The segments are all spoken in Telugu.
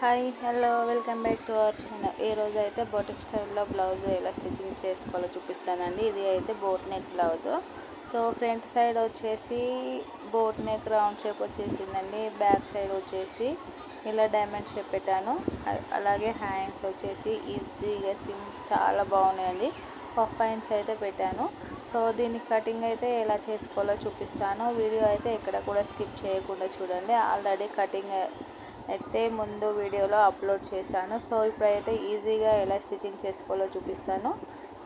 Hi hello welcome back to our channel. ఈ రోజు అయితే బోటిక్ స్టైల్లో బ్లౌజ్ ఎలా స్టిచ్చింగ్ చేసుకోవాలో చూపిస్తానండి. ఇది అయితే boat neck blouse. So front side వచ్చేసి బోట్ నెక్ రౌండ్ షేప్ వచ్చేసిందండి. బ్యాక్ సైడ్ వచ్చేసి ఇలా డైమండ్ షేప్ పెట్టాను. అలాగే హ్యాండ్స్ వచ్చేసి ఈజీగా సిమ్ చాలా బాగున్నాయండి. పఫ్ హ్యాండ్స్ అయితే పెట్టాను. సో దీని కటింగ్ అయితే ఎలా చేసుకోవాలో చూపిస్తాను. వీడియో అయితే ఎక్కడ కూడా స్కిప్ చేయకుండా చూడండి. ఆల్రెడీ కటింగ్ అయితే ముందు వీడియోలో అప్లోడ్ చేశాను. సో ఇప్పుడైతే ఈజీగా ఎలా స్టిచ్చింగ్ చేసుకోవాలో చూపిస్తాను.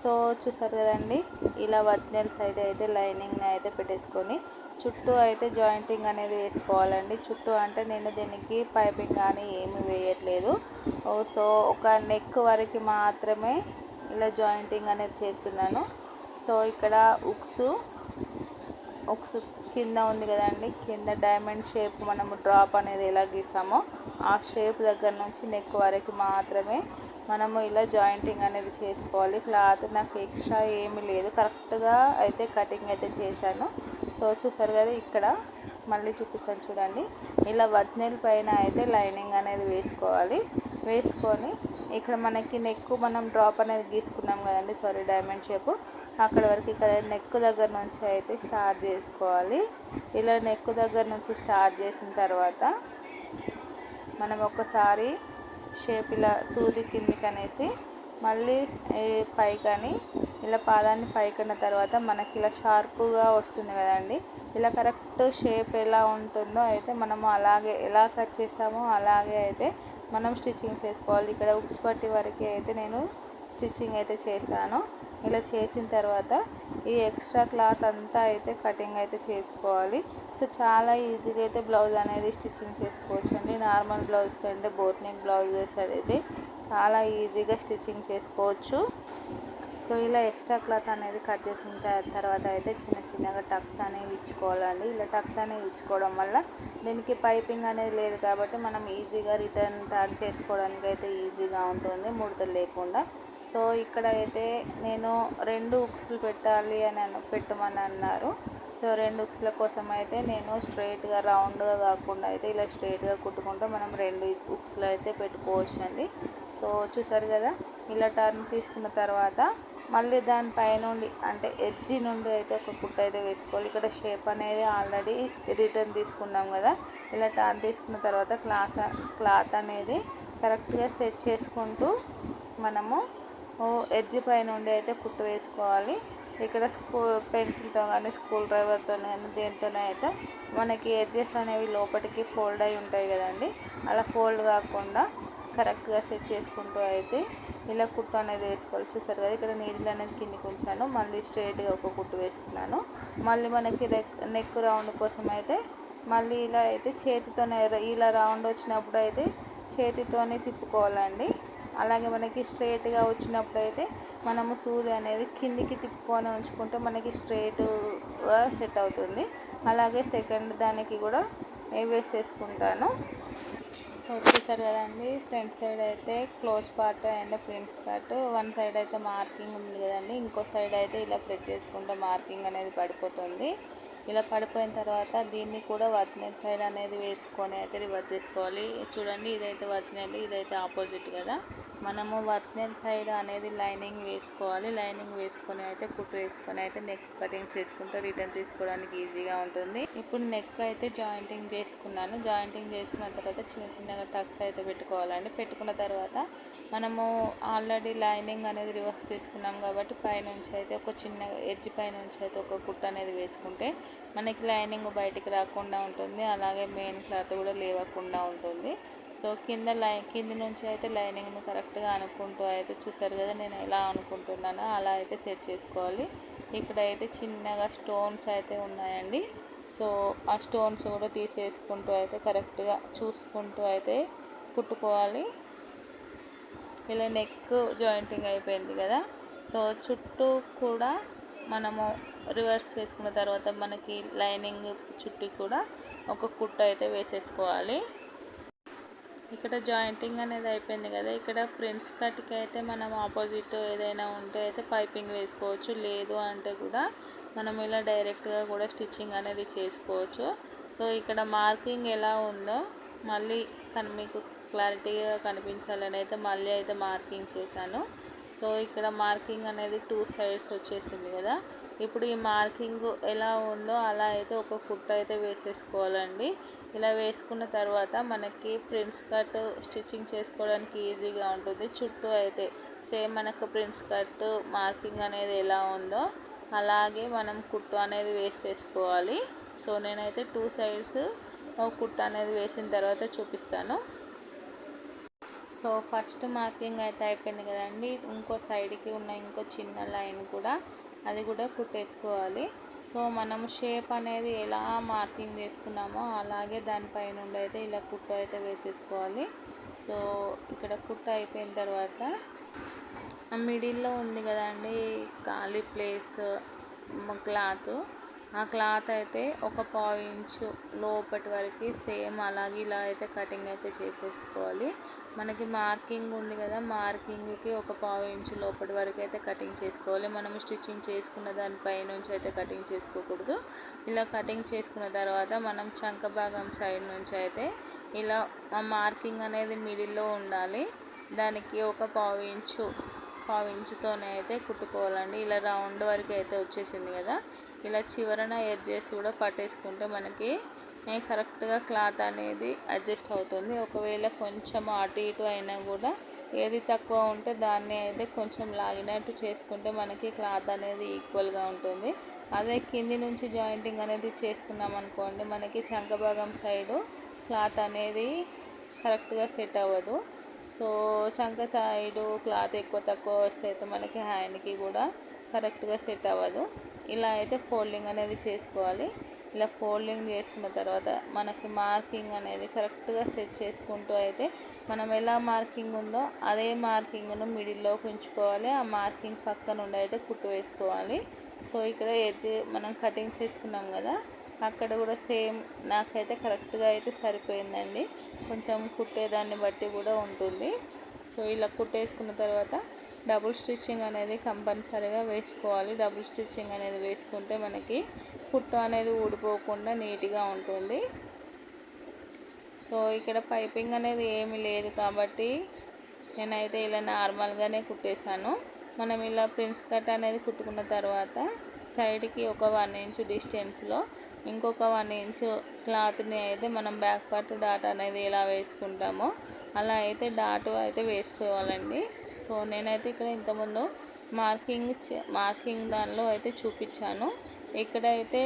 సో చూసారు కదండి ఇలా ఒరిజినల్ సైడ్ అయితే లైనింగ్ అయితే పెట్టేసుకొని చుట్టూ అయితే జాయింటింగ్ అనేది వేసుకోవాలండి. చుట్టూ అంటే నేను దీనికి పైపింగ్ కానీ ఏమీ వేయట్లేదు. సో ఒక నెక్ వరకు మాత్రమే ఇలా జాయింటింగ్ అనేది చేస్తున్నాను. సో ఇక్కడ ఉక్స్ ఉక్స్ కింద ఉంది కదండి. కింద డైమండ్ షేప్ మనము డ్రాప్ అనేది ఎలా గీసామో ఆ షేప్ దగ్గర నుంచి నెక్ వరకు మాత్రమే మనము ఇలా జాయింటింగ్ అనేది చేసుకోవాలి. క్లాత్ నాకు ఎక్స్ట్రా ఏమీ లేదు. కరెక్ట్గా అయితే కటింగ్ అయితే చేశాను. సో చూసారు కదా ఇక్కడ మళ్ళీ చూపిస్తాను చూడండి. ఇలా వజ్నెల్ పైన అయితే లైనింగ్ అనేది వేసుకోవాలి. వేసుకొని ఇక్కడ మనకి నెక్ మనం డ్రాప్ అనేది గీసుకున్నాం కదండి. సారీ డైమండ్ షేప్ అక్కడ వరకు ఇక్కడ నెక్ దగ్గర నుంచి అయితే స్టార్ట్ చేసుకోవాలి. ఇలా నెక్ దగ్గర నుంచి స్టార్ట్ చేసిన తర్వాత మనం ఒకసారి షేప్ ఇలా సూది కిందికి అనేసి మళ్ళీ పైకని ఇలా పాదాన్ని పైకన్న తర్వాత మనకి ఇలా షార్ప్గా వస్తుంది కదండి. ఇలా కరెక్ట్ షేప్ ఎలా ఉంటుందో అయితే మనము అలాగే ఎలా కట్ చేస్తామో అలాగే అయితే మనం స్టిచ్చింగ్ చేసుకోవాలి. ఇక్కడ ఉక్స్ పట్టి వరకు అయితే నేను స్టిచ్చింగ్ అయితే చేశాను. ఇలా చేసిన తర్వాత ఈ ఎక్స్ట్రా క్లాత్ అంతా అయితే కటింగ్ అయితే చేసుకోవాలి. సో చాలా ఈజీగా అయితే బ్లౌజ్ అనేది స్టిచ్చింగ్ చేసుకోవచ్చు అండి. నార్మల్ బ్లౌజ్ కంటే బోట్నిక్ బ్లౌజెస్ అయితే చాలా ఈజీగా స్టిచ్చింగ్ చేసుకోవచ్చు. సో ఇలా ఎక్స్ట్రా క్లాత్ అనేది కట్ చేసిన తర్వాత అయితే చిన్న చిన్నగా టక్స్ అనేవి ఇచ్చుకోవాలండి. ఇలా టక్స్ అనేవి ఇచ్చుకోవడం వల్ల దీనికి పైపింగ్ అనేది లేదు కాబట్టి మనం ఈజీగా రిటర్న్ టర్న్ చేసుకోవడానికి అయితే ఈజీగా ఉంటుంది. ముడతలు లేకుండా. సో ఇక్కడ అయితే నేను రెండు ఉక్స్లు పెట్టాలి అని పెట్టమని అన్నారు. సో రెండు ఉక్స్ల కోసం అయితే నేను స్ట్రైట్గా రౌండ్గా కాకుండా అయితే ఇలా స్ట్రైట్గా కుట్టుకుంటూ మనం రెండు ఉక్స్లు అయితే పెట్టుకోవచ్చు అండి సో చూసారు కదా ఇలా టర్న్ తీసుకున్న తర్వాత మళ్ళీ దానిపైనుండి అంటే ఎడ్జి నుండి అయితే ఒక కుట్ట అయితే వేసుకోవాలి. ఇక్కడ షేప్ అనేది ఆల్రెడీ రిటర్న్ తీసుకున్నాం కదా ఇలా టర్న్ తీసుకున్న తర్వాత క్లాస్ క్లాత్ అనేది కరెక్ట్గా సెట్ చేసుకుంటూ మనము ఎడ్జ్ పైన ఉండి అయితే కుట్టు వేసుకోవాలి. ఇక్కడ స్కూ పెన్సిల్తో కానీ స్కూల్ డ్రైవర్తో కానీ దేనితోనే అయితే మనకి ఎడ్జెస్ అనేవి లోపలికి ఫోల్డ్ అయి ఉంటాయి కదండి. అలా ఫోల్డ్ కాకుండా కరెక్ట్గా సెట్ చేసుకుంటూ అయితే ఇలా కుట్టు అనేది వేసుకోవాలి. చూసారు కదా ఇక్కడ నీళ్ళు అనేది కిందికి ఉంచాను. మళ్ళీ స్ట్రైట్గా ఒక కుట్టు వేసుకున్నాను. మళ్ళీ మనకి నెక్ నెక్ రౌండ్ కోసం అయితే మళ్ళీ ఇలా అయితే చేతితోనే ఇలా రౌండ్ వచ్చినప్పుడు అయితే చేతితోనే తిప్పుకోవాలండి. అలాగే మనకి స్ట్రైట్గా వచ్చినప్పుడు అయితే మనము సూది అనేది కిందికి తిప్పుకొని ఉంచుకుంటే మనకి స్ట్రైట్గా సెట్ అవుతుంది. అలాగే సెకండ్ దానికి కూడా వేసేసుకుంటాను. సో చూసారు కదండి ఫ్రంట్ సైడ్ అయితే close part and prints part one side అయితే మార్కింగ్ ఉంది కదండి ఇంకో సైడ్ అయితే ఇలా ప్రెస్ చేసుకుంటే మార్కింగ్ అనేది పడిపోతుంది. ఇలా పడిపోయిన తర్వాత దీన్ని కూడా వర్జినల్ సైడ్ అనేది వేసుకొని అయితే రివర్స్ చేసుకోవాలి. చూడండి ఇదైతే వర్జినల్ ఇదైతే ఆపోజిట్ కదా. మనము వర్జినల్ సైడ్ అనేది లైనింగ్ వేసుకోవాలి. లైనింగ్ వేసుకొని అయితే కుట్టు వేసుకొని అయితే నెక్ కటింగ్ చేసుకుంటే రిటర్న్ తీసుకోవడానికి ఈజీగా ఉంటుంది. ఇప్పుడు నెక్ అయితే జాయింటింగ్ చేసుకున్నాను. జాయింటింగ్ చేసుకున్న తర్వాత చిన్న చిన్నగా టక్స్ అయితే పెట్టుకోవాలండి. పెట్టుకున్న తర్వాత మనము ఆల్రెడీ లైనింగ్ అనేది రివర్స్ తీసుకున్నాం కాబట్టి పైనుంచి అయితే ఒక చిన్న ఎడ్జ్ పైనుంచి అయితే ఒక కుట్ట అనేది వేసుకుంటే మనకి లైనింగ్ బయటికి రాకుండా ఉంటుంది. అలాగే మెయిన్ క్లాత్ కూడా లేవకుండా ఉంటుంది. సో కింద లై కింద నుంచి అయితే లైనింగ్ను కరెక్ట్గా అనుకుంటూ అయితే చూసారు కదా నేను ఎలా అనుకుంటున్నానో అలా అయితే సెట్ చేసుకోవాలి. ఇక్కడ అయితే చిన్నగా స్టోన్స్ అయితే ఉన్నాయండి. సో ఆ స్టోన్స్ కూడా తీసేసుకుంటూ అయితే కరెక్ట్గా చూసుకుంటూ అయితే కుట్టుకోవాలి. ఇలా నెక్ జాయింటింగ్ అయిపోయింది కదా. సో చుట్టూ కూడా మనము రివర్స్ చేసుకున్న తర్వాత మనకి లైనింగ్ చుట్టూ కూడా ఒక కుట్ట అయితే వేసేసుకోవాలి. ఇక్కడ జాయింటింగ్ అనేది అయిపోయింది కదా. ఇక్కడ ప్రింట్స్ కట్కి అయితే మనం ఆపోజిట్ ఏదైనా ఉంటే అయితే పైపింగ్ వేసుకోవచ్చు. లేదు అంటే కూడా మనం ఇలా డైరెక్ట్గా కూడా స్టిచ్చింగ్ అనేది చేసుకోవచ్చు. సో ఇక్కడ మార్కింగ్ ఎలా ఉందో మళ్ళీ తను మీకు క్లారిటీగా కనిపించాలని అయితే మళ్ళీ అయితే మార్కింగ్ చేశాను. సో ఇక్కడ మార్కింగ్ అనేది టూ సైడ్స్ వచ్చేసింది కదా. ఇప్పుడు ఈ మార్కింగ్ ఎలా ఉందో అలా అయితే ఒక కుట్ట అయితే వేసేసుకోవాలండి. ఇలా వేసుకున్న తర్వాత మనకి ప్రింట్స్ కట్ స్టిచ్చింగ్ చేసుకోవడానికి ఈజీగా ఉంటుంది. చుట్టూ అయితే సేమ్ మనకు ప్రింట్స్ కట్ మార్కింగ్ అనేది ఎలా ఉందో అలాగే మనం కుట్టు అనేది వేసేసుకోవాలి. సో నేనైతే టూ సైడ్స్ కుట్టు అనేది వేసిన తర్వాత చూపిస్తాను. సో ఫస్ట్ మార్కింగ్ అయితే అయిపోయింది కదండి. ఇంకో సైడ్కి ఉన్న ఇంకో చిన్న లైన్ కూడా అది కూడా కుట్టేసుకోవాలి. సో మనం షేప్ అనేది ఎలా మార్కింగ్ చేసుకున్నామో అలాగే దానిపై నుండి అయితే ఇలా కుట్టు అయితే వేసేసుకోవాలి. సో ఇక్కడ కుట్టు అయిపోయిన తర్వాత మిడిల్లో ఉంది కదండి ఖాళీ ప్లేస్ క్లాత్. ఆ క్లాత్ అయితే ఒక పావు ఇంచు లోపటి వరకు సేమ్ అలాగే ఇలా అయితే కటింగ్ అయితే చేసేసుకోవాలి. మనకి మార్కింగ్ ఉంది కదా మార్కింగ్కి ఒక పావు ఇంచు లోపటి వరకు అయితే కటింగ్ చేసుకోవాలి. మనం స్టిచ్చింగ్ చేసుకున్న దానిపై నుంచి అయితే కటింగ్ చేసుకోకూడదు. ఇలా కటింగ్ చేసుకున్న తర్వాత మనం చంక భాగం సైడ్ నుంచి అయితే ఇలా ఆ మార్కింగ్ అనేది మిడిల్లో ఉండాలి. దానికి ఒక పావు ఇంచు పావు ఇంచుతోనే అయితే కుట్టుకోవాలండి. ఇలా రౌండ్ వరకు అయితే వచ్చేసింది కదా. ఇలా చివరన ఎడ్జెస్ కూడా పట్టేసుకుంటే మనకి కరెక్ట్గా క్లాత్ అనేది అడ్జస్ట్ అవుతుంది. ఒకవేళ కొంచెం అటు ఇటు అయినా కూడా ఏది తక్కువ ఉంటే దాన్ని అయితే కొంచెం లాగినట్టు చేసుకుంటే మనకి క్లాత్ అనేది ఈక్వల్గా ఉంటుంది. అదే కింది నుంచి జాయింటింగ్ అనేది చేసుకున్నాం అనుకోండి మనకి చంక భాగం సైడు క్లాత్ అనేది కరెక్ట్గా సెట్ అవ్వదు. సో చంక సైడు క్లాత్ ఎక్కువ తక్కువ వస్తే అయితే మనకి హ్యాండ్కి కూడా కరెక్ట్గా సెట్ అవ్వదు. ఇలా అయితే ఫోల్డింగ్ అనేది చేసుకోవాలి. ఇలా ఫోల్డింగ్ చేసుకున్న తర్వాత మనకి మార్కింగ్ అనేది కరెక్ట్గా సెట్ చేసుకుంటూ అయితే మనం ఎలా మార్కింగ్ ఉందో అదే మార్కింగ్ను మిడిల్లోకి ఉంచుకోవాలి. ఆ మార్కింగ్ పక్క నుండి అయితే కుట్టు వేసుకోవాలి. సో ఇక్కడ ఎడ్జ్ మనం కటింగ్ చేసుకున్నాం కదా అక్కడ కూడా సేమ్ నాకైతే కరెక్ట్గా అయితే సరిపోయిందండి. కొంచెం కుట్టేదాన్ని బట్టి కూడా ఉంటుంది. సో ఇలా కుట్టేసుకున్న తర్వాత డబుల్ స్టిచ్చింగ్ అనేది కంపల్సరీగా వేసుకోవాలి. డబుల్ స్టిచ్చింగ్ అనేది వేసుకుంటే మనకి కుట్టు అనేది ఊడిపోకుండా నీట్గా ఉంటుంది. సో ఇక్కడ పైపింగ్ అనేది ఏమీ లేదు కాబట్టి నేనైతే ఇలా నార్మల్గానే కుట్టేశాను. మనం ఇలా ప్రిన్స్ కట్ అనేది కుట్టుకున్న తర్వాత సైడ్కి ఒక వన్ ఇంచ్ డిస్టెన్స్లో ఇంకొక వన్ ఇంచ్ క్లాత్ని అయితే మనం బ్యాక్ పార్ట్ డాట్ అనేది ఎలా వేసుకుంటామో అలా అయితే డాట్ అయితే వేసుకోవాలండి. సో నేనైతే ఇక్కడ ఇంతకుముందు మార్కింగ్ మార్కింగ్ దానిలో అయితే చూపించాను. ఇక్కడైతే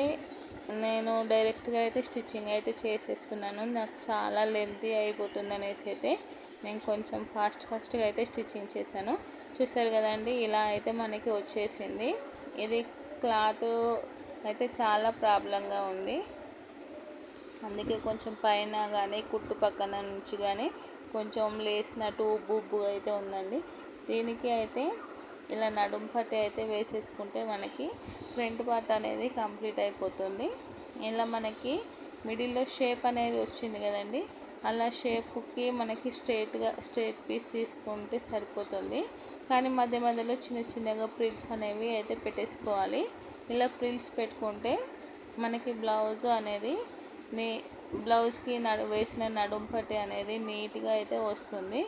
నేను డైరెక్ట్గా అయితే స్టిచ్చింగ్ అయితే చేసేస్తున్నాను. నాకు చాలా లెంతీ అయిపోతుంది అనేసి అయితే నేను కొంచెం ఫాస్ట్ ఫాస్ట్గా అయితే స్టిచ్చింగ్ చేశాను. చూసారు కదండి ఇలా అయితే మనకి వచ్చేసింది. ఇది క్లాత్ అయితే చాలా ప్రాబ్లంగా ఉంది. అందుకే కొంచెం పైన కానీ కుట్టు పక్కన నుంచి కానీ కొంచెం లేసినట్టు ఉబ్బు ఉబ్బు అయితే ఉందండి. దీనికి అయితే ఇలా నడుం పట్టి అయితే వేసేసుకుంటే మనకి ఫ్రంట్ పార్ట్ అనేది కంప్లీట్ అయిపోతుంది. ఇలా మనకి మిడిల్లో షేప్ అనేది వచ్చింది కదండి. అలా షేప్కి మనకి స్ట్రేట్గా స్ట్రేట్ పీస్ తీసుకుంటే సరిపోతుంది. కానీ మధ్య మధ్యలో చిన్న చిన్నగా ప్రిల్స్ అనేవి అయితే పెట్టేసుకోవాలి. ఇలా ప్రిల్స్ పెట్టుకుంటే మనకి బ్లౌజ్ అనేది నీ బ్లౌజ్కి నడు వేసిన నడుంపటి అనేది నీట్గా అయితే వస్తుంది.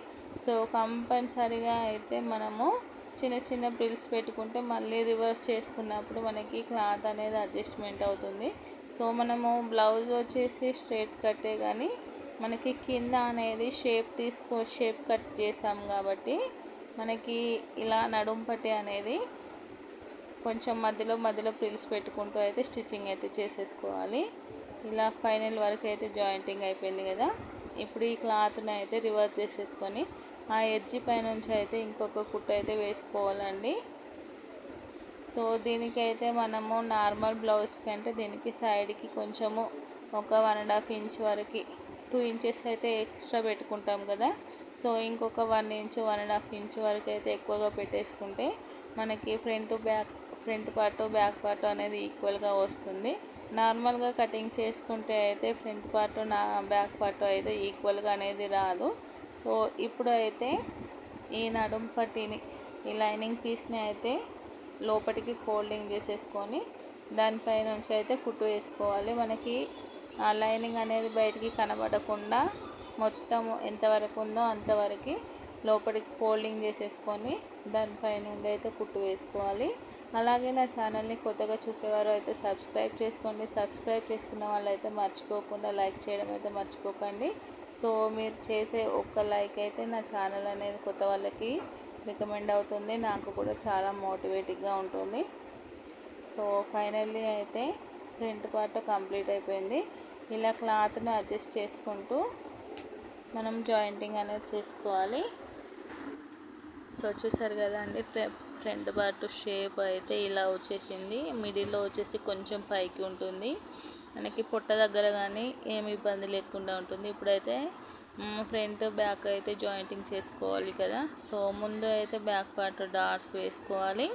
సో కంపల్సరీగా అయితే మనము చిన్న చిన్న ప్రిల్స్ పెట్టుకుంటే మళ్ళీ రివర్స్ చేసుకున్నప్పుడు మనకి క్లాత్ అనేది అడ్జస్ట్మెంట్ అవుతుంది. సో మనము బ్లౌజ్ వచ్చేసి స్ట్రేట్ కట్టే కానీ మనకి కింద అనేది షేప్ తీసుకో షేప్ కట్ చేసాం కాబట్టి మనకి ఇలా నడుంపటి అనేది కొంచెం మధ్యలో మధ్యలో ప్రిల్స్ పెట్టుకుంటూ అయితే స్టిచ్చింగ్ అయితే చేసేసుకోవాలి. ఇలా ఫైనల్ వరకు అయితే జాయింటింగ్ అయిపోయింది కదా. ఇప్పుడు ఈ క్లాత్ని అయితే రివర్స్ చేసేసుకొని ఆ ఎడ్జి పైనుంచి అయితే ఇంకొక కుట్టు అయితే వేసుకోవాలండి. సో దీనికైతే మనము నార్మల్ బ్లౌజ్ కంటే దీనికి సైడ్కి కొంచెము ఒక వన్ అండ్ హాఫ్ ఇంచ్ వరకు టూ ఇంచెస్ అయితే ఎక్స్ట్రా పెట్టుకుంటాం కదా. సో ఇంకొక one inch one and half inch వరకు అయితే ఎక్కువగా పెట్టేసుకుంటే మనకి front back front part back part అనేది ఈక్వల్గా వస్తుంది. నార్మల్గా కటింగ్ చేసుకుంటే అయితే ఫ్రంట్ పార్ట్ నా బ్యాక్ పార్ట్ అయితే ఈక్వల్గా అనేది రాదు. సో ఇప్పుడు అయితే ఈ నడుంపట్టిని ఈ లైనింగ్ పీస్ని అయితే లోపలికి ఫోల్డింగ్ చేసేసుకొని దానిపై నుంచి అయితే కుట్టు వేసుకోవాలి. మనకి ఆ లైనింగ్ అనేది బయటికి కనబడకుండా మొత్తం ఎంతవరకు ఉందో అంతవరకు లోపలికి ఫోల్డింగ్ చేసేసుకొని దానిపై నుండి అయితే కుట్టు వేసుకోవాలి. అలాగే నా ఛానల్ని కొత్తగా చూసేవారు అయితే సబ్స్క్రైబ్ చేసుకోండి. సబ్స్క్రైబ్ చేసుకున్న వాళ్ళు అయితే మర్చిపోకుండా లైక్ చేయడం అయితే మర్చిపోకండి. సో మీరు చేసే ఒక్క లైక్ అయితే నా ఛానల్ అనేది కొత్త వాళ్ళకి రికమెండ్ అవుతుంది. నాకు కూడా చాలా మోటివేటింగ్గా ఉంటుంది. సో ఫైనల్లీ అయితే ఫ్రంట్ పార్ట్ కంప్లీట్ అయిపోయింది. ఇలా క్లాత్ని అడ్జస్ట్ చేసుకుంటూ మనం జాయింటింగ్ అనేది చేసుకోవాలి. సో చూసారు కదండి ఫ్రంట్ పార్ట్ షేప్ అయితే ఇలా వచ్చేసింది. మిడిల్లో వచ్చేసి కొంచెం పైకి ఉంటుంది. మనకి పొట్ట దగ్గర కానీ ఏమి ఇబ్బంది లేకుండా ఉంటుంది. ఇప్పుడైతే ఫ్రంట్ బ్యాక్ అయితే జాయింటింగ్ చేసుకోవాలి కదా. సో ముందు అయితే బ్యాక్ పార్ట్ డాట్స్ వేసుకోవాలి.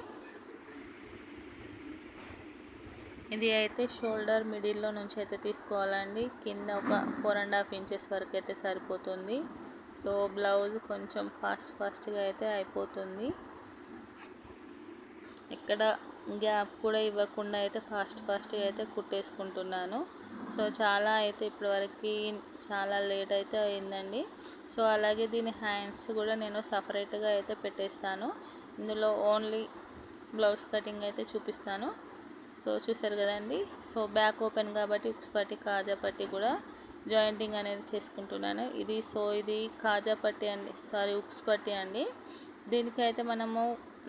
ఇది అయితే షోల్డర్ మిడిల్లో నుంచి అయితే తీసుకోవాలండి. కింద ఒక ఫోర్ అండ్ హాఫ్ ఇంచెస్ వరకు అయితే సరిపోతుంది. సో బ్లౌజ్ కొంచెం ఫాస్ట్ ఫాస్ట్గా అయితే అయిపోతుంది. ఇక్కడ గ్యాప్ కూడా ఇవ్వకుండా అయితే ఫాస్ట్ ఫాస్ట్గా అయితే కుట్టేసుకుంటున్నాను. సో చాలా అయితే ఇప్పటివరకు చాలా లేట్ అయితే అయిందండి. సో అలాగే దీని హ్యాండ్స్ కూడా నేను సపరేట్గా అయితే పెట్టేస్తాను. ఇందులో ఓన్లీ బ్లౌజ్ కటింగ్ అయితే చూపిస్తాను. సో చూసారు కదండి? సో బ్యాక్ ఓపెన్ కాబట్టి ఉక్స్ పట్టి కాజా పట్టి కూడా జాయింటింగ్ అనేది చేసుకుంటున్నాను. ఇది సో ఇది కాజా పట్టి అండి సారీ ఉక్స్ పట్టి అండి. దీనికైతే మనము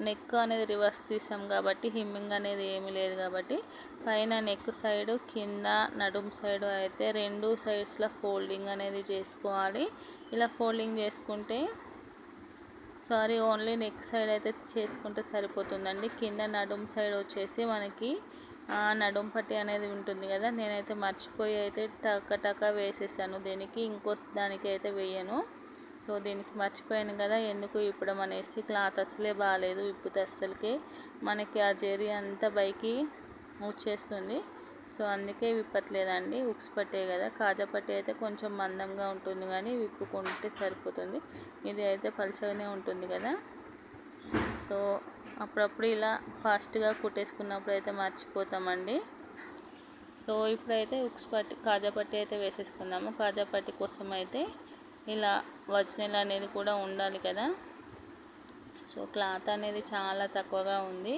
నెక్ అనేది రివర్స్ తీసాం కాబట్టి హిమ్మింగ్ అనేది ఏమీ లేదు కాబట్టి పైన నెక్ సైడ్ కింద నడుం సైడ్ అయితే రెండు సైడ్స్లో ఫోల్డింగ్ అనేది చేసుకోవాలి. ఇలా ఫోల్డింగ్ చేసుకుంటే సారీ ఓన్లీ నెక్ సైడ్ అయితే చేసుకుంటే సరిపోతుందండి. కింద నడుం సైడ్ వచ్చేసి మనకి నడుం పట్టి అనేది ఉంటుంది కదా నేనైతే మర్చిపోయి అయితే టక టక వేసేసాను. దీనికి? ఇంకో దానికి అయితే వేయను. సో దీనికి మర్చిపోయాను కదా ఎందుకు ఇప్పడం అనేసి క్లాత్ అసలే బాగాలేదు ఇప్పుడు అస్సలకి మనకి ఆ జెరీ అంతా పైకి వచ్చేస్తుంది సో అందుకే విప్పట్లేదండి ఉక్స్ పట్టే కదా కాజా పట్టే అయితే కొంచెం మందంగా ఉంటుంది కానీ విప్పుకుంటే సరిపోతుంది. ఇది అయితే పలుచగానే ఉంటుంది కదా. సో అప్పుడప్పుడు ఇలా ఫాస్ట్గా కుట్టేసుకున్నప్పుడు అయితే మర్చిపోతామండి. సో ఇప్పుడైతే ఉక్స్ పట్టి కాజా పట్టి అయితే వేసేసుకుందాము. కాజా పట్టి కోసం అయితే ఇలా వజ్నెల అనేది కూడా ఉండాలి కదా. సో క్లాత్ అనేది చాలా తక్కువగా ఉంది.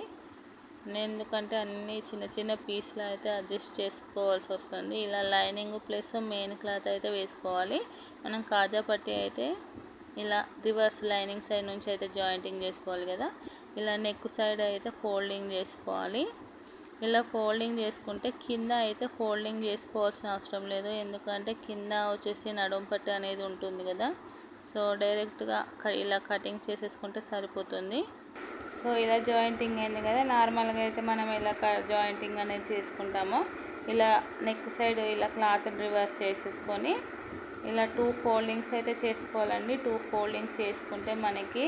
ఎందుకంటే అన్ని చిన్న చిన్న పీస్లు అయితే అడ్జస్ట్ చేసుకోవాల్సి వస్తుంది. ఇలా లైనింగ్ ప్లస్ మెయిన్ క్లాత్ అయితే వేసుకోవాలి. మనం కాజా పట్టి అయితే ఇలా రివర్స్ లైనింగ్ సైడ్ నుంచి అయితే జాయింటింగ్ చేసుకోవాలి కదా. ఇలా నెక్ సైడ్ అయితే ఫోల్డింగ్ చేసుకోవాలి. ఇలా ఫోల్డింగ్ చేసుకుంటే కింద అయితే ఫోల్డింగ్ చేసుకోవాల్సిన అవసరం లేదు. ఎందుకంటే కింద వచ్చేసి నడుంపట్టు అనేది ఉంటుంది కదా. సో డైరెక్ట్గా ఇలా కటింగ్ చేసేసుకుంటే సరిపోతుంది. సో ఇలా జాయింటింగ్ అయింది కదా. నార్మల్గా అయితే మనం ఇలా జాయింటింగ్ అనేది చేసుకుంటామో. ఇలా నెక్ సైడ్ ఇలా క్లాత్ రివర్స్ చేసేసుకొని ఇలా టూ ఫోల్డింగ్స్ అయితే చేసుకోవాలండి. టూ ఫోల్డింగ్స్ చేసుకుంటే మనకి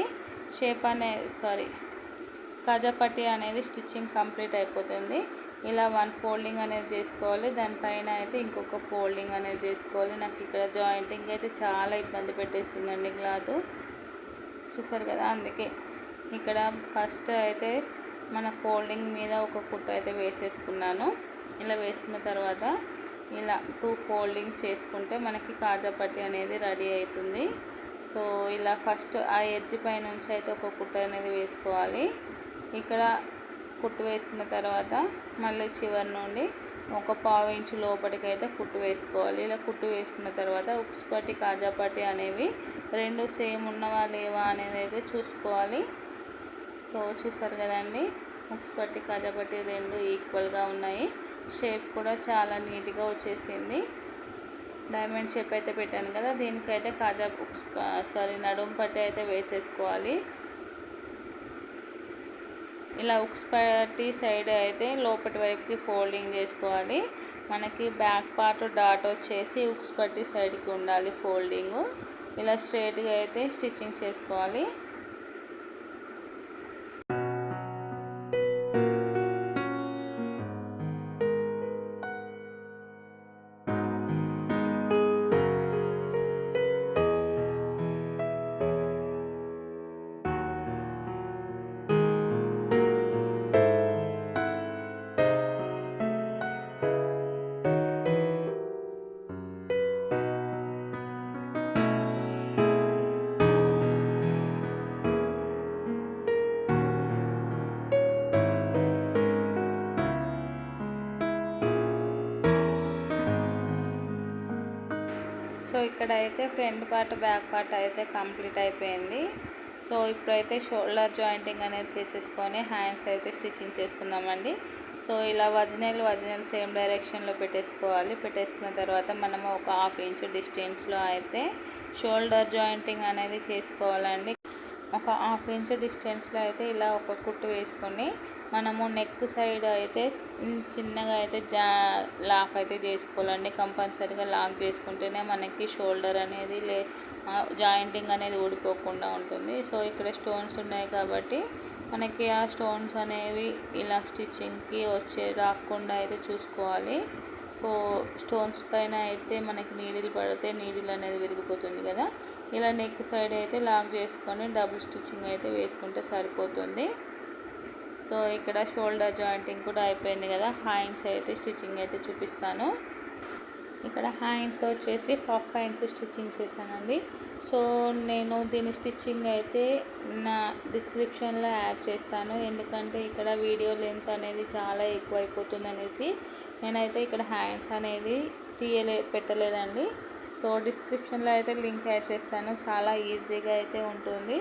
షేప్ అనే సారీ కాజాపట్టి అనేది స్టిచ్చింగ్ కంప్లీట్ అయిపోతుంది. ఇలా వన్ ఫోల్డింగ్ అనేది చేసుకోవాలి. దానిపైన అయితే ఇంకొక ఫోల్డింగ్ అనేది చేసుకోవాలి. నాకు ఇక్కడ జాయింటింగ్ అయితే చాలా ఇబ్బంది పెట్టేస్తుందండి క్లాత్ చూసారు కదా అందుకే ఇక్కడ ఫస్ట్ అయితే మన ఫోల్డింగ్ మీద ఒక కుట్ట అయితే వేసేసుకున్నాను. ఇలా వేసుకున్న తర్వాత ఇలా టూ ఫోల్డింగ్ చేసుకుంటే మనకి కాజాపట్టి అనేది రెడీ అవుతుంది. సో ఇలా ఫస్ట్ ఆ ఎడ్జ్ పై నుంచి అయితే ఒక కుట్ట అనేది వేసుకోవాలి. ఇక్కడ కుట్టు వేసుకున్న తర్వాత మళ్ళీ చివరి నుండి ఒక పావు ఇంచు లోపలికి అయితే కుట్టు వేసుకోవాలి. ఇలా కుట్టు వేసుకున్న తర్వాత ఉక్స్పట్టి కాజాపట్టి అనేవి రెండు సేమ్ ఉన్నవా లేవా అనేది అయితే చూసుకోవాలి. సో చూసారు కదండి ఉక్స్పట్టి కాజాపట్టి రెండు ఈక్వల్గా ఉన్నాయి. షేప్ కూడా చాలా నీట్గా వచ్చేసింది. డైమండ్ షేప్ అయితే పెట్టాను కదా దీనికైతే కాజా సారీ నడుము పట్టి అయితే వేసేసుకోవాలి. ఇలా ఉక్స్ పార్టీ సైడ్ అయితే లోపటి వైపుకి ఫోల్డింగ్ చేసుకోవాలి. మనకి బ్యాక్ పార్ట్ డాట్ వచ్చేసి ఉక్స్ పట్టి సైడ్కి ఉండాలి ఫోల్డింగు. ఇలా స్ట్రైట్గా అయితే స్టిచ్చింగ్ చేసుకోవాలి. సో ఇక్కడ అయితే ఫ్రంట్ పార్ట్ బ్యాక్ పార్ట్ అయితే కంప్లీట్ అయిపోయింది. సో ఇప్పుడైతే షోల్డర్ జాయింటింగ్ అనేది చేసేసుకొని హ్యాండ్స్ అయితే స్టిచ్చింగ్ చేసుకుందామండి. సో ఇలా వజనల్ వజనల్ సేమ్ డైరెక్షన్లో పెట్టేసుకోవాలి. పెట్టేసుకున్న తర్వాత మనము ఒక హాఫ్ ఇంచ్ డిస్టెన్స్లో అయితే షోల్డర్ జాయింటింగ్ అనేది చేసుకోవాలండి. ఒక హాఫ్ ఇంచ్ డిస్టెన్స్లో అయితే ఇలా ఒక కుట్టు వేసుకొని మనము నెక్ సైడ్ అయితే చిన్నగా అయితే జా లాక్ అయితే చేసుకోవాలండి. కంపల్సరీగా లాక్ చేసుకుంటేనే మనకి షోల్డర్ అనేది లే జాయింటింగ్ అనేది ఊడిపోకుండా ఉంటుంది. సో ఇక్కడ స్టోన్స్ ఉన్నాయి కాబట్టి మనకి ఆ స్టోన్స్ అనేవి ఇలా స్టిచ్చింగ్కి వచ్చే రాకుండా అయితే చూసుకోవాలి. సో స్టోన్స్ పైన అయితే మనకి నీడిల్ పడితే నీడిల్ అనేది విరిగిపోతుంది కదా. ఇలా నెక్ సైడ్ అయితే లాక్ చేసుకొని డబుల్ స్టిచ్చింగ్ అయితే వేసుకుంటే సరిపోతుంది. సో ఇక్కడ షోల్డర్ జాయింటింగ్ కూడా అయిపోయింది కదా. హ్యాండ్స్ అయితే స్టిచ్చింగ్ అయితే చూపిస్తాను. ఇక్కడ హ్యాండ్స్ వచ్చేసి పఫ్ హ్యాండ్స్ స్టిచ్చింగ్ చేశానండి. సో నేను దీని స్టిచ్చింగ్ అయితే నా డిస్క్రిప్షన్లో యాడ్ చేస్తాను. ఎందుకంటే ఇక్కడ వీడియో లెంత్ అనేది చాలా ఎక్కువ అయిపోతుంది అనేసి నేనైతే ఇక్కడ హ్యాండ్స్ అనేది తీయలే పెట్టలేదండి. సో డిస్క్రిప్షన్లో అయితే లింక్ యాడ్ చేస్తాను. చాలా ఈజీగా అయితే ఉంటుంది.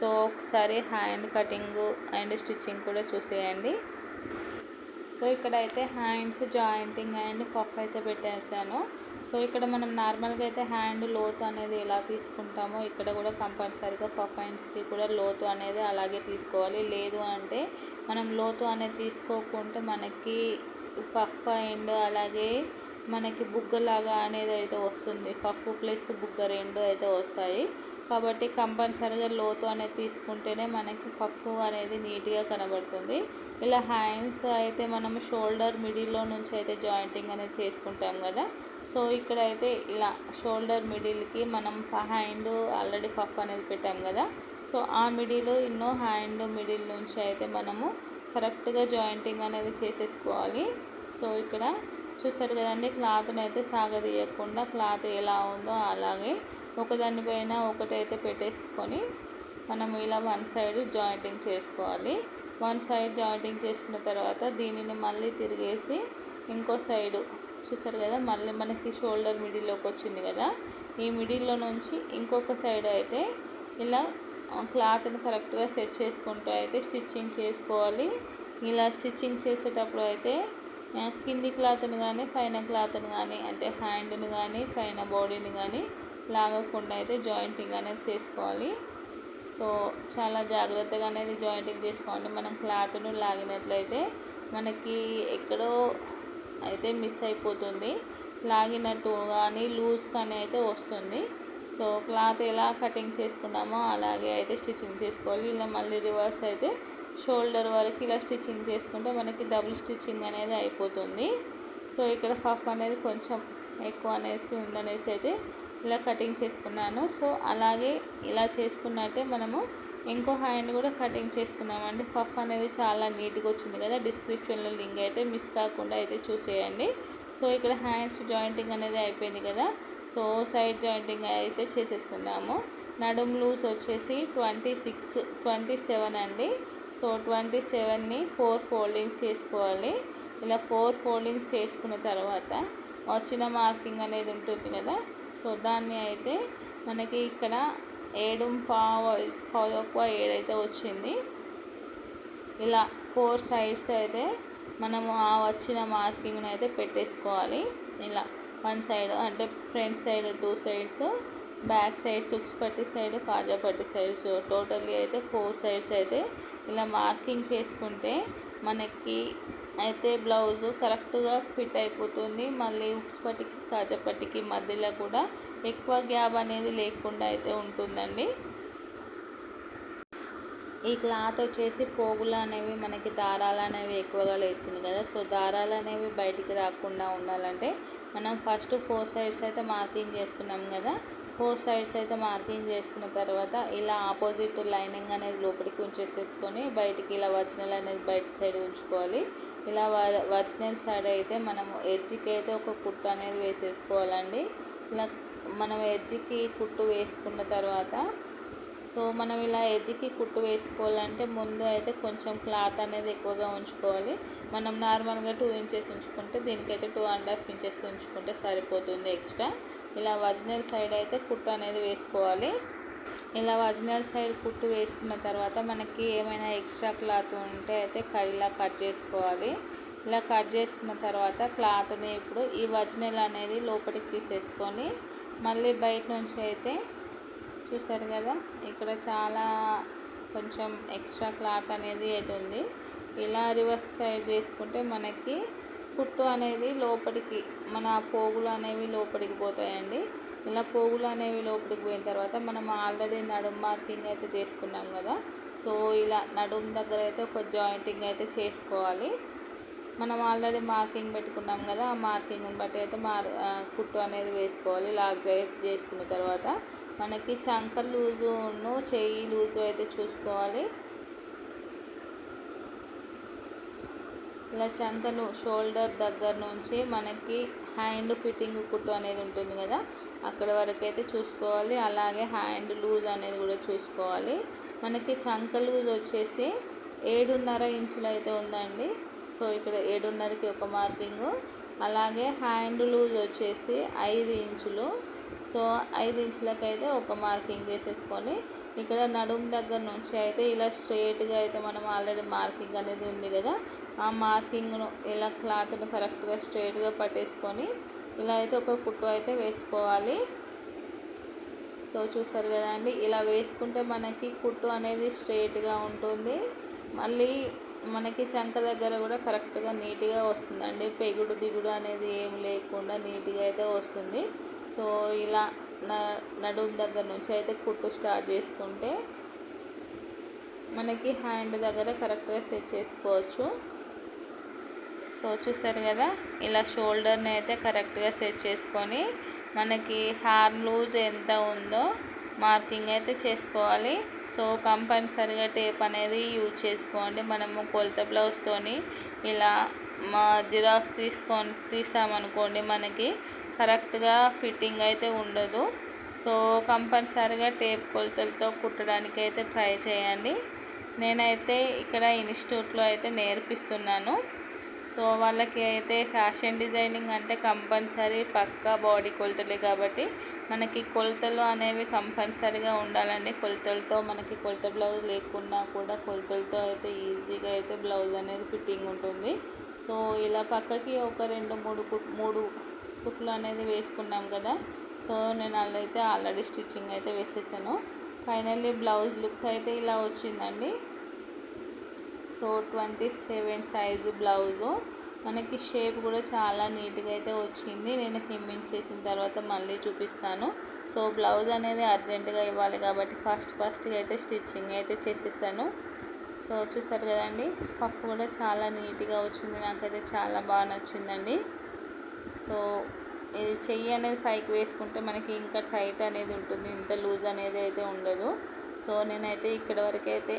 సో ఒకసారి హ్యాండ్ కటింగ్ అండ్ స్టిచ్చింగ్ కూడా చూసేయండి. సో ఇక్కడైతే హ్యాండ్స్ జాయింటింగ్ అండ్ పఫ్ అయితే పెట్టేసాను. సో ఇక్కడ మనం నార్మల్గా అయితే హ్యాండ్ లోతు అనేది ఎలా తీసుకుంటామో ఇక్కడ కూడా కంపల్సరీగా పఫ్ కూడా లోతు అనేది అలాగే తీసుకోవాలి. లేదు అంటే మనం లోతు అనేది తీసుకోకుంటే మనకి పఫ్ అండ్ అలాగే మనకి బుగ్గలాగా అనేది అయితే వస్తుంది. పఫ్ ప్లస్ బుగ్గ రెండు అయితే వస్తాయి. కాబట్టి కంపల్సరీగా లోతు అనేది తీసుకుంటేనే మనకి పప్పు అనేది నీట్గా కనబడుతుంది. ఇలా హ్యాండ్స్ అయితే మనం షోల్డర్ మిడిల్లో నుంచి అయితే జాయింటింగ్ అనేది చేసుకుంటాం కదా. సో ఇక్కడ అయితే ఇలా షోల్డర్ మిడిల్కి మనం హ్యాండ్ ఆల్రెడీ పఫ్ అనేది పెట్టాం కదా. సో ఆ మిడిల్ ఇన్నో హ్యాండ్ మిడిల్ నుంచి అయితే మనము కరెక్ట్గా జాయింటింగ్ అనేది చేసేసుకోవాలి. సో ఇక్కడ చూసారు కదండి క్లాత్ని అయితే సాగదీయకుండా క్లాత్ ఎలా ఉందో అలాగే ఒకదానిపైన ఒకటైతే పెట్టేసుకొని మనం ఇలా వన్ సైడ్ జాయింటింగ్ చేసుకోవాలి. వన్ సైడ్ జాయింటింగ్ చేసుకున్న తర్వాత దీనిని మళ్ళీ తిరిగేసి ఇంకో సైడు చూసారు కదా మళ్ళీ మనకి షోల్డర్ మిడిల్లోకి వచ్చింది కదా ఈ మిడిల్లో నుంచి ఇంకొక సైడ్ అయితే ఇలా క్లాత్ని కరెక్ట్గా సెట్ చేసుకుంటూ అయితే స్టిచ్చింగ్ చేసుకోవాలి. ఇలా స్టిచ్చింగ్ చేసేటప్పుడు అయితే కింది క్లాత్ని కానీ పైన క్లాత్ని కానీ అంటే హ్యాండ్ని కానీ పైన బాడీని కానీ లాగకుండా అయితే జాయింటింగ్ అనేది చేసుకోవాలి. సో చాలా జాగ్రత్తగా అనేది జాయింటింగ్ చేసుకోండి. మనం క్లాత్ను లాగినట్లయితే మనకి ఎక్కడో అయితే మిస్ అయిపోతుంది. లాగినట్టు కానీ లూజ్ కానీ అయితే వస్తుంది. సో క్లాత్ ఎలా కటింగ్ చేసుకున్నామో అలాగే అయితే స్టిచ్చింగ్ చేసుకోవాలి. ఇలా మళ్ళీ రివర్స్ అయితే షోల్డర్ వరకు ఇలా స్టిచ్చింగ్ చేసుకుంటే మనకి డబుల్ స్టిచ్చింగ్ అనేది అయిపోతుంది. సో ఇక్కడ పఫ్ అనేది కొంచెం ఎక్కువ అనేసి ఉందనేసి అయితే ఇలా కటింగ్ చేసుకున్నాను. సో అలాగే ఇలా చేసుకున్నట్టే మనము ఇంకో హ్యాండ్ కూడా కటింగ్ చేసుకున్నామండి. పఫ్ అనేది చాలా నీట్గా వచ్చింది కదా. డిస్క్రిప్షన్లో లింక్ అయితే మిస్ కాకుండా అయితే చూసేయండి. సో ఇక్కడ హ్యాండ్స్ జాయింటింగ్ అనేది అయిపోయింది కదా. సో సైడ్ జాయింటింగ్ అయితే చేసేసుకున్నాము నడుము లూజ్ వచ్చేసి ట్వంటీ సిక్స్ ట్వంటీ సెవెన్ అండి. సో ట్వంటీ సెవెన్ని ఫోర్ ఫోల్డింగ్స్ చేసుకోవాలి. ఇలా ఫోర్ ఫోల్డింగ్స్ చేసుకున్న తర్వాత వచ్చిన మార్కింగ్ అనేది ఉంటుంది కదా. సో దాన్ని అయితే మనకి ఇక్కడ ఏడు పావు పావు ఎక్కువ ఏడైతే వచ్చింది. ఇలా ఫోర్ సైడ్స్ అయితే మనము ఆ వచ్చిన మార్కింగ్ని అయితే పెట్టేసుకోవాలి. ఇలా వన్ సైడ్ అంటే front side two sides back side సుక్స్ పట్టి సైడ్ కాజా పట్టి సైడ్స్ టోటల్లీ అయితే ఫోర్ సైడ్స్ అయితే ఇలా మార్కింగ్ చేసుకుంటే మనకి అయితే బ్లౌజు కరెక్ట్గా ఫిట్ అయిపోతుంది. మళ్ళీ ఉక్స్ పట్టికి కాజా మధ్యలో కూడా ఎక్కువ గ్యాప్ అనేది లేకుండా అయితే ఉంటుందండి. ఈ క్లాత్ వచ్చేసి పోగులు అనేవి మనకి దారాలు అనేవి ఎక్కువగా లేస్తుంది కదా. సో దారాలు అనేవి బయటికి రాకుండా ఉండాలంటే మనం ఫస్ట్ ఫోర్ సైడ్స్ అయితే మార్కింగ్ చేసుకున్నాం కదా. ఫోర్ సైడ్స్ అయితే మార్కింగ్ చేసుకున్న తర్వాత ఇలా ఆపోజిట్ లైనింగ్ అనేది లోపలికి ఉంచేసేసుకొని బయటికి ఇలా వర్జినల్ అనేది బయట సైడ్ ఉంచుకోవాలి. ఇలా వర్జినల్ సైడ్ అయితే మనము ఎడ్జ్కి అయితే ఒక కుట్టు అనేది వేసేసుకోవాలండి. ఇలా మనం ఎడ్జ్కి కుట్టు వేసుకున్న తర్వాత సో మనం ఇలా ఎడ్జికి కుట్టు వేసుకోవాలంటే ముందు అయితే కొంచెం క్లాత్ అనేది ఎక్కువగా ఉంచుకోవాలి. మనం నార్మల్గా టూ ఇంచెస్ ఉంచుకుంటే దీనికైతే టూ అండ్ హాఫ్ ఇంచెస్ ఉంచుకుంటే సరిపోతుంది ఎక్స్ట్రా. ఇలా వజనల్ సైడ్ అయితే కుట్టు అనేది వేసుకోవాలి. ఇలా వజనల్ సైడ్ కుట్టు వేసుకున్న తర్వాత మనకి ఏమైనా ఎక్స్ట్రా క్లాత్ ఉంటే అయితే ఇలా కట్ చేసుకోవాలి. ఇలా కట్ చేసుకున్న తర్వాత క్లాత్ని ఇప్పుడు ఈ వజనల్ అనేది లోపలికి తీసేసుకొని మళ్ళీ బయట నుంచి అయితే చూసారు కదా ఇక్కడ చాలా కొంచెం ఎక్స్ట్రా క్లాత్ అనేది అయితే ఉంది. ఇలా రివర్స్ సైడ్ వేసుకుంటే మనకి కుట్టు అనేది లోపలికి మన పోగులు అనేవి లోపలికి పోతాయండి. ఇలా పోగులు అనేవి లోపలికి పోయిన తర్వాత మనం ఆల్రెడీ నడుం మార్కింగ్ అయితే చేసుకున్నాం కదా. సో ఇలా నడుం దగ్గర అయితే ఒక జాయింటింగ్ అయితే చేసుకోవాలి. మనం ఆల్రెడీ మార్కింగ్ పెట్టుకున్నాం కదా ఆ మార్కింగ్ని బట్టి అయితే మార్ కుట్టు అనేది వేసుకోవాలి. లాక్ చేసుకున్న తర్వాత మనకి చంక లూజును చెయ్యి లూజు అయితే చూసుకోవాలి. ఇలా చంకను షోల్డర్ దగ్గర నుంచి మనకి హ్యాండ్ ఫిట్టింగ్ కుట్టు అనేది ఉంటుంది కదా అక్కడ వరకు అయితే చూసుకోవాలి. అలాగే హ్యాండ్ లూజ్ అనేది కూడా చూసుకోవాలి. మనకి చంక లూజ్ వచ్చేసి ఏడున్నర ఇంచులు అయితే ఉందండి. సో ఇక్కడ ఏడున్నరకి ఒక మార్కింగు. అలాగే హ్యాండ్ లూజ్ వచ్చేసి ఐదు ఇంచులు. సో ఐదు ఇంచులకైతే ఒక మార్కింగ్ వేసేసుకొని ఇక్కడ నడుము దగ్గర నుంచి అయితే ఇలా స్ట్రేట్గా అయితే మనం ఆల్రెడీ మార్కింగ్ అనేది ఉంది కదా ఆ మార్కింగ్ను ఇలా క్లాత్ను కరెక్ట్గా స్ట్రైట్గా పట్టేసుకొని ఇలా అయితే ఒక కుట్టు అయితే వేసుకోవాలి. సో చూసారు కదండి ఇలా వేసుకుంటే మనకి కుట్టు అనేది స్ట్రైట్గా ఉంటుంది. మళ్ళీ మనకి చంక దగ్గర కూడా కరెక్ట్గా నీట్గా వస్తుందండి. పెగుడు దిగుడు అనేది ఏం లేకుండా నీట్గా అయితే వస్తుంది. సో ఇలా న నడుము దగ్గర నుంచి అయితే కుట్టు స్టార్ట్ చేసుకుంటే మనకి హ్యాండ్ దగ్గర కరెక్ట్గా సెట్ చేసుకోవచ్చు. సో చూసారు కదా ఇలా షోల్డర్ని అయితే కరెక్ట్గా సెట్ చేసుకొని మనకి హార్ లూజ్ ఎంత ఉందో మార్కింగ్ అయితే చేసుకోవాలి. సో కంపల్సరిగా టేప్ అనేది యూజ్ చేసుకోండి. మనము కొలత బ్లౌజ్తోని ఇలా మా జిరాక్స్ తీసుకొని తీసామనుకోండి మనకి కరెక్ట్గా ఫిట్టింగ్ అయితే ఉండదు. సో కంపల్సరిగా టేప్ కొలతలతో కుట్టడానికి అయితే ట్రై చేయండి. నేనైతే ఇక్కడ ఇన్స్టిట్యూట్లో అయితే నేర్పిస్తున్నాను. సో వాళ్ళకి అయితే ఫ్యాషన్ డిజైనింగ్ అంటే కంపల్సరీ పక్కా బాడీ కొలతలే కాబట్టి మనకి కొలతలు అనేవి కంపల్సరీగా ఉండాలండి. కొలతలతో మనకి కొలత బ్లౌజ్ లేకున్నా కూడా కొలతలతో అయితే ఈజీగా అయితే బ్లౌజ్ అనేది ఫిట్టింగ్ ఉంటుంది. సో ఇలా పక్కకి ఒక రెండు మూడు మూడు కుట్లు అనేది వేసుకున్నాం కదా. సో నేను అలా అయితే ఆల్రెడీ స్టిచ్చింగ్ అయితే వేసేసాను. ఫైనల్లీ బ్లౌజ్ లుక్ అయితే ఇలా వచ్చిందండి. So twenty seven size blouse. మనకి షేప్ కూడా చాలా నీట్గా అయితే వచ్చింది. నేను హెమ్మింగ్ చేసిన తర్వాత మళ్ళీ చూపిస్తాను. సో బ్లౌజ్ అనేది అర్జెంటుగా ఇవ్వాలి కాబట్టి ఫస్ట్ ఫస్ట్గా అయితే స్టిచ్చింగ్ అయితే చేసేసాను. సో చూసారు కదండి పప్పు కూడా చాలా నీట్గా వచ్చింది. నాకైతే చాలా బాగా నచ్చిందండి. సో ఇది చెయ్యి అనేది పైకి వేసుకుంటే మనకి ఇంకా టైట్ అనేది ఉంటుంది. ఇంత లూజ్ అనేది అయితే ఉండదు. సో నేనైతే ఇక్కడ వరకు అయితే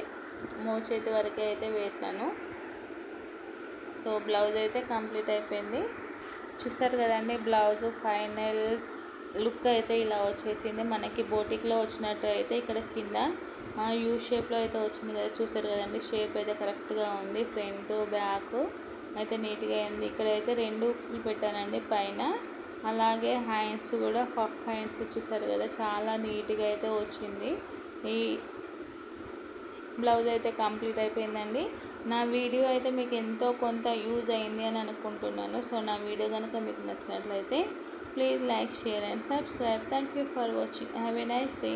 మోచేతి వరకు అయితే వేసాను సో బ్లౌజ్ అయితే కంప్లీట్ అయిపోయింది. చూసారు కదండి బ్లౌజ్ ఫైనల్ లుక్ అయితే ఇలా వచ్చేసింది. మనకి బోటిక్లో వచ్చినట్టు అయితే ఇక్కడ కింద యూ షేప్లో అయితే వచ్చింది కదా చూసారు కదండి. షేప్ అయితే కరెక్ట్గా ఉంది ఫ్రంట్ బ్యాక్ అయితే నీట్గా అయింది. ఇక్కడైతే రెండు ఉక్సులు పెట్టానండి పైన. అలాగే హ్యాండ్స్ కూడా పఫ్ హ్యాండ్స్ చూసారు కదా చాలా నీట్గా అయితే వచ్చింది. ఈ బ్లౌజ్ అయితే కంప్లీట్ అయిపోయిందండి. నా వీడియో అయితే మీకు ఎంతో కొంత యూజ్ అయింది అని అనుకుంటున్నాను. సో నా వీడియో కనుక మీకు నచ్చినట్లయితే please like share and subscribe. Thank you for watching. Have a nice day.